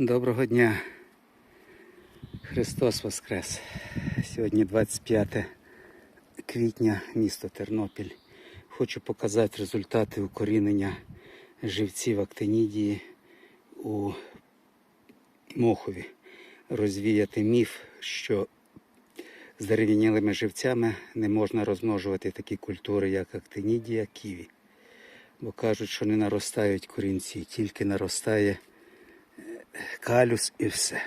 Доброго дня. Христос Воскрес. Сьогодні 25 квітня, місто Тернопіль. Хочу показати результати укорінення живців актинідії у Мохові. Розвіяти міф, що з дерев'янілими живцями не можна розмножувати такі культури, як актинідія, ківі. Бо кажуть, що не наростають корінці, тільки наростає калюс і все.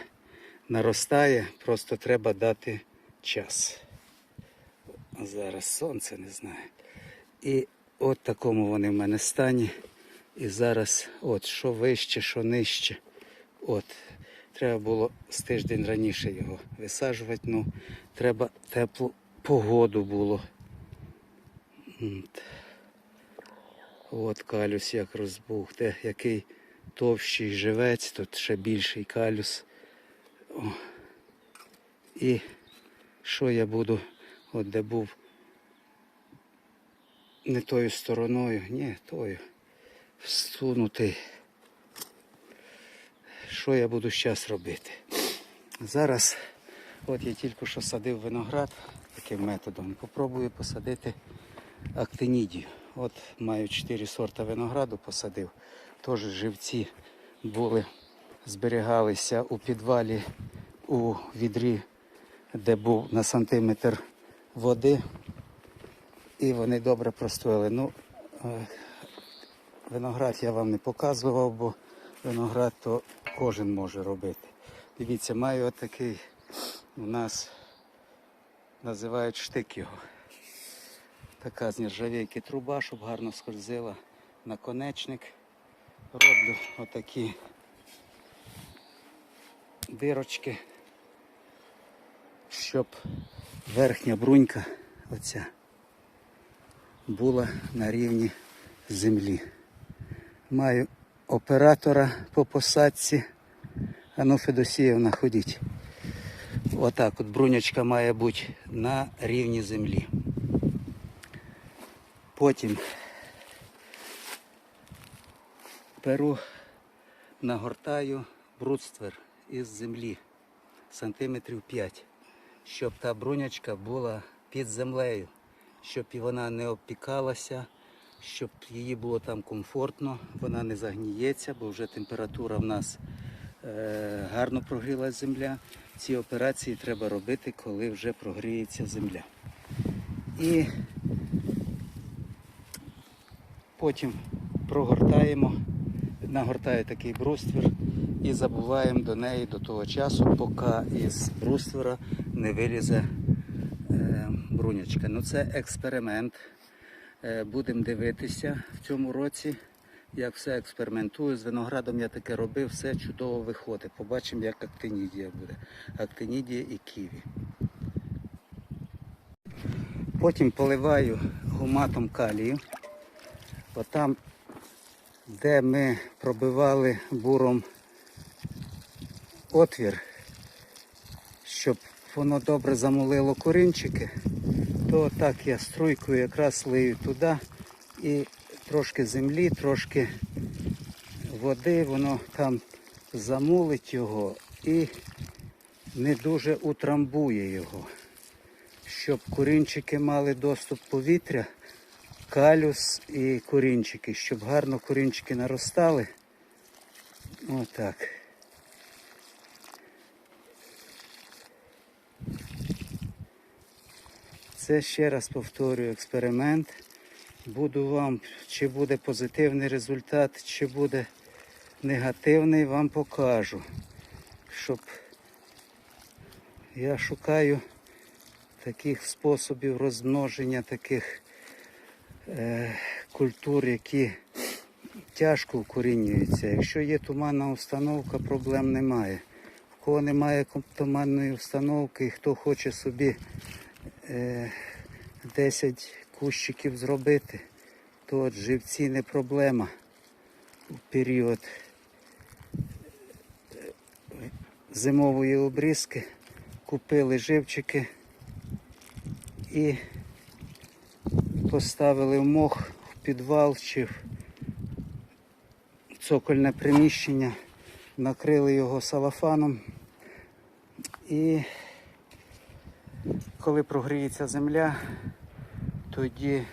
Наростає, просто треба дати час. Зараз сонце не знаю. І от такому вони в мене стані. І зараз, от, що вище, що нижче. От. Треба було з тиждень раніше його висаджувати. Ну, треба теплу погоду було. От. От калюс як розбух. Де який товщий живець, тут ще більший калюс. О. І що я буду, от де був не тою стороною, ні, тою, всунутий. Що я буду зараз робити? Зараз, от я тільки що садив виноград таким методом. Попробую посадити актинідію. От маю 4 сорта винограду посадив. Теж живці були, зберігалися у підвалі у відрі, де був на сантиметр води. І вони добре простояли. Ну, е, виноград я вам не показував, бо виноград то кожен може робити. Дивіться, маю отакий у нас називають штик його. Така з нержавійки труба, щоб гарно скользила наконечник. Роблю отакі дирочки, щоб верхня брунька оця була на рівні землі. Маю оператора по посадці. Ану, Федосіївна, ходіть. Отак от брунячка має бути на рівні землі. Потім беру, нагортаю брудствер із землі сантиметрів 5, щоб та брунячка була під землею, щоб вона не обпікалася, щоб її було там комфортно, вона не загніється, бо вже температура в нас е, гарно прогрілась земля. Ці операції треба робити, коли вже прогріється земля. І Потім прогортаємо, нагортаю такий бруствер і забуваємо до неї до того часу, поки із бруствера не вилізе е, брунячка. Ну це експеримент. Е, будемо дивитися в цьому році, як все експериментую. З виноградом я таке робив, все чудово виходить. Побачимо, як актинідія буде. Актинідія і ківі. Потім поливаю гуматом калію. Отам, де ми пробивали буром отвір, щоб воно добре замолило корінчики, то так я струйкою якраз лию туди і трошки землі, трошки води, воно там замулить його і не дуже утрамбує його, щоб корінчики мали доступ повітря калюс і корінчики, щоб гарно корінчики наростали. Отак. Це ще раз повторюю експеримент. Буду вам, чи буде позитивний результат, чи буде негативний, вам покажу. Щоб я шукаю таких способів розмноження таких культур, які тяжко укорінюються. Якщо є туманна установка, проблем немає. В кого немає туманної установки, хто хоче собі е, 10 кущиків зробити, то от живці не проблема в період е, зимової обрізки. Купили живчики і поставили в мох в підвал чи в цокольне приміщення накрили його салафаном. І коли прогріється земля, тоді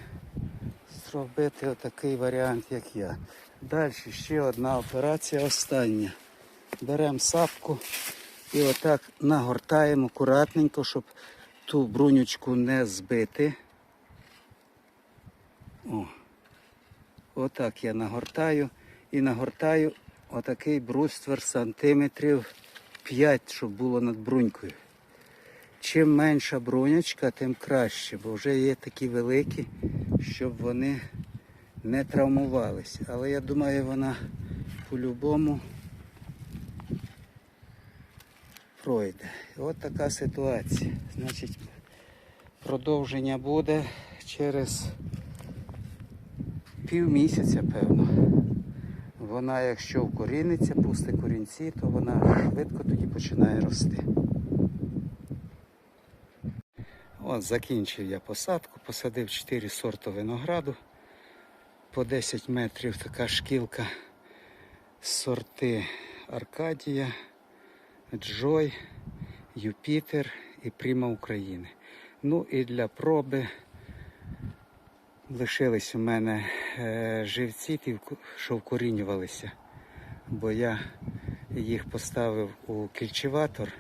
зробити отакий варіант, як я. Далі ще одна операція остання. Беремо сапку і отак нагортаємо акуратненько, щоб ту брунючку не збити. О. Отак я нагортаю і нагортаю отакий бруствер сантиметрів 5, щоб було над брунькою. Чим менша брунячка, тим краще, бо вже є такі великі, щоб вони не травмувалися. Але я думаю, вона по-любому пройде. От така ситуація. Значить, продовження буде через півмісяця, певно. Вона, якщо вкоріниться, пустить корінці, то вона швидко тоді починає рости. От закінчив я посадку, посадив 4 сорти винограду. По 10 метрів така шкілка. Сорти Аркадія, Джой, Юпітер і Пріма України. Ну і для проби лишились у мене е, живці, ті, що вкорінювалися. Бо я їх поставив у кільчеватор.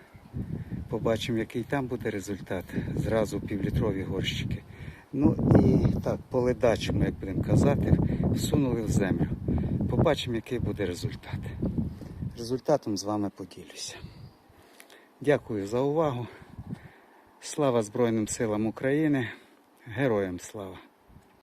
Побачимо, який там буде результат. Зразу півлітрові горщики. Ну і так, по ледачому, як будемо казати, всунули в землю. Побачимо, який буде результат. Результатом з вами поділюся. Дякую за увагу. Слава Збройним силам України. Героям слава!